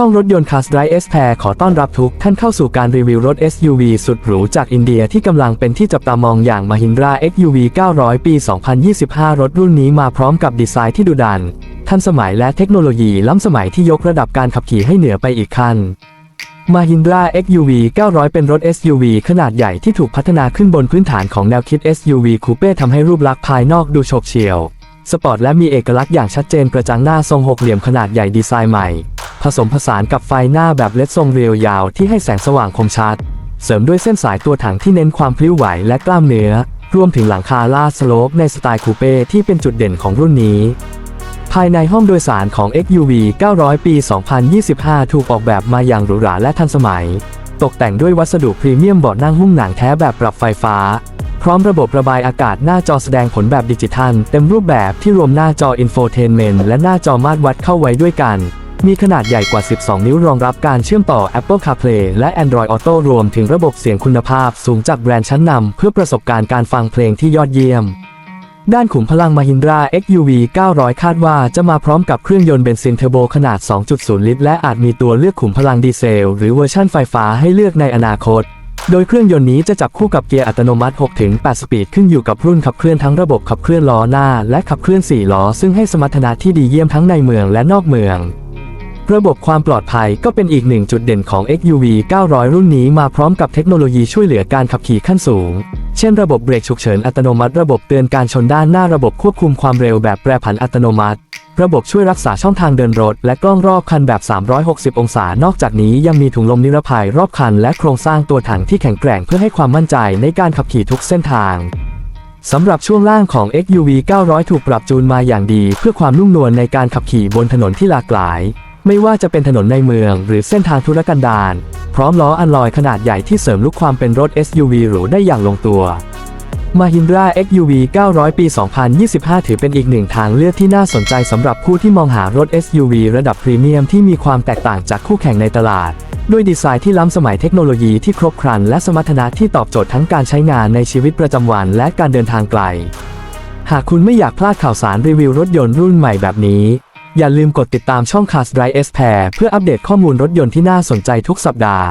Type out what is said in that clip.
ช่องรถยนต์ Cars Drive S Pair ขอต้อนรับทุกท่านเข้าสู่การรีวิวรถ SUV สุดหรูจากอินเดียที่กำลังเป็นที่จับตามองอย่าง Mahindra XUV 900 ปี 2025 รถรุ่นนี้มาพร้อมกับดีไซน์ที่ดุดัน ทันสมัยและเทคโนโลยีล้ำสมัยที่ยกระดับการขับขี่ให้เหนือไปอีกขั้น Mahindra XUV 900 เป็นรถ SUV ขนาดใหญ่ที่ถูกพัฒนาขึ้นบนพื้นฐานของแนวคิด SUV Coupe ทำให้รูปลักษณ์ภายนอกดูโฉบเฉี่ยว สปอร์ตและมีเอกลักษณ์อย่างชัดเจนกระจังหน้าทรงหกเหลี่ยมขนาดใหญ่ดีไซน์ใหม่ ผสมผสานกับไฟหน้าแบบเลดทรงเรียวยาวที่ให้แสงสว่างคมชัด เสริมด้วยเส้นสายตัวถังที่เน้นความพลิ้วไหวและกล้ามเนื้อ รวมถึงหลังคาลาดสโลปในสไตล์คูเป้ที่เป็นจุดเด่นของรุ่นนี้ ภายในห้องโดยสารของ XUV 900 ปี 2025 ถูกออกแบบมาอย่างหรูหราและทันสมัย ตกแต่งด้วยวัสดุพรีเมียมเบาะนั่งหุ้มหนังแท้แบบปรับไฟฟ้า พร้อมระบบระบายอากาศหน้าจอแสดงผลแบบดิจิทัล เต็มรูปแบบที่รวมหน้าจออินโฟเทนเมนต์และหน้าจอมาตรวัดเข้าไว้ด้วยกัน มีขนาดใหญ่กว่า 12 นิ้วรองรับการเชื่อมต่อ Apple CarPlay และ Android Auto รวมถึงระบบเสียงคุณภาพสูงจากแบรนด์ชั้นนำเพื่อประสบการณ์การฟังเพลงที่ยอดเยี่ยม ด้านขุมพลัง Mahindra XUV 900 คาดว่าจะมาพร้อมกับเครื่องยนต์เบนซินเทอร์โบขนาด 2.0 ลิตร และอาจมีตัวเลือกขุมพลังดีเซล หรือเวอร์ชั่นไฟฟ้าให้เลือกในอนาคต โดยเครื่องยนต์นี้จะจับคู่กับเกียร์อัตโนมัติ 6-8 สปีดขึ้นอยู่กับรุ่นขับเคลื่อนทั้งระบบขับเคลื่อนล้อหน้า และขับเคลื่อน 4 ล้อ ซึ่งให้สมรรถนะที่ดีเยี่ยมทั้งในเมืองและนอกเมือง ระบบความปลอดภัยก็เป็นอีกหนึ่งจุดเด่นของ XUV 900 รุ่นนี้มาพร้อมกับเทคโนโลยีช่วยเหลือการขับขี่ขั้นสูง เช่นระบบเบรกฉุกเฉินอัตโนมัติ ระบบเตือนการชนด้านหน้าระบบควบคุมความเร็วแบบแปรผันอัตโนมัติ ระบบช่วยรักษาช่องทางเดินรถ และกล้องรอบคันแบบ 360 องศา นอกจากนี้ยังมีถุงลมนิรภัยรอบคัน และโครงสร้างตัวถังที่แข็งแกร่งเพื่อให้ความมั่นใจในการขับขี่ทุกเส้นทางสำหรับช่วงล่างของ XUV 900 ถูกปรับจูนมาอย่างดี เพื่อความนุ่มนวลในการขับขี่บนถนนที่หลากหลาย ไม่ว่าจะเป็นถนนในเมือง หรือเส้นทางธุรกันดารพร้อมล้ออันลอยขนาดใหญ่ที่เสริมลุคความเป็นรถ SUV หรูได้อย่างลงตัว Mahindra XUV 900 ปี 2025 ถือเป็นอีกหนึ่งทางเลือกที่น่าสนใจสำหรับผู้ที่มองหารถ SUV ระดับพรีเมียมที่มีความแตกต่างจากคู่แข่งในตลาด ด้วยดีไซน์ที่ล้ำสมัยเทคโนโลยีที่ครบครัน และสมรรถนะที่ตอบโจทย์ทั้งการใช้งานในชีวิตประจำวันและการเดินทางไกล หากคุณไม่อยากพลาดข่าวสารรีวิวรถยนต์รุ่นใหม่แบบนี้ อย่าลืมกดติดตามช่อง Cars Drive S Pair เพื่ออัปเดตข้อมูลรถยนต์ที่น่าสนใจทุกสัปดาห์